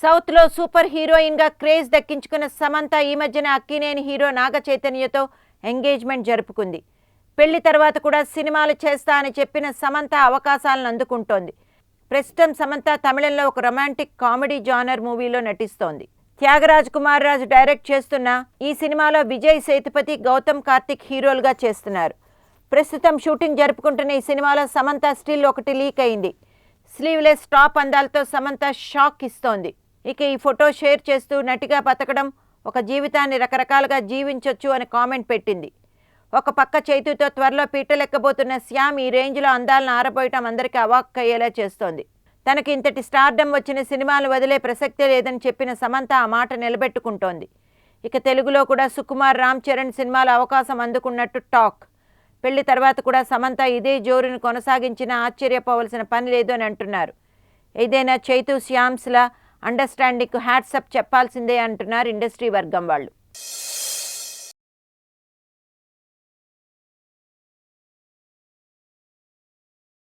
సౌత్లో సూపర్ హీరోయిన్గా క్రేజ్ దక్కించుకున్న సమంత ఈ మధ్యన అక్కినేని హీరో నాగ చైతన్యతో ఎంగేజ్మెంట్ జరుపుకుంది. పెళ్ళి తర్వాత కూడా సినిమాలు చేస్తా అని చెప్పిన సమంత అవకాశాలను అందుకుంటోంది. ప్రస్తుతం సమంత తమిళంలో ఒక రొమాంటిక్ కామెడీ జానర్ మూవీలో నటిస్తోంది. త్యాగరాజ్ కుమార్ రాజు డైరెక్ట్ చేస్తున్న ఈ సినిమాలో విజయ్ సేతుపతి గౌతమ్ కార్తిక్ హీరోలుగా చేస్తున్నారు. ప్రస్తుతం షూటింగ్ జరుపుకుంటున్న ఈ సినిమాలో సమంత స్టిల్ ఒకటి లీక్ అయింది. స్లీవ్లెస్ టాప్ అందాలతో సమంత షాక్ ఇస్తోంది. ఇక ఈ ఫోటో షేర్ చేస్తూ నటిగా బతకడం ఒక జీవితాన్ని రకరకాలుగా జీవించొచ్చు అని కామెంట్ పెట్టింది. ఒక పక్క చేతితో త్వరలో పీటలెక్కబోతున్న శ్యామ్ ఈ రేంజ్లో అందాలను ఆరబోయటం అందరికీ అవాక్కయ్యేలా చేస్తోంది. తనకి ఇంతటి స్టార్డమ్ వచ్చిన సినిమాలు వదిలే ప్రసక్తే లేదని చెప్పిన సమంత ఆ మాట నిలబెట్టుకుంటోంది. ఇక తెలుగులో కూడా సుకుమార్ రామ్ చరణ్ సినిమాల అవకాశం అందుకున్నట్టు టాక్. పెళ్ళి తర్వాత కూడా సమంత ఇదే జోరును కొనసాగించినా ఆశ్చర్యపోవలసిన పని లేదు అని అంటున్నారు. ఏదైనా చైతు శ్యామ్స్లా అండర్స్టాండింగ్కు హ్యాట్సప్ చెప్పాల్సిందే అంటున్నారు ఇండస్ట్రీ వర్గం వాళ్ళు.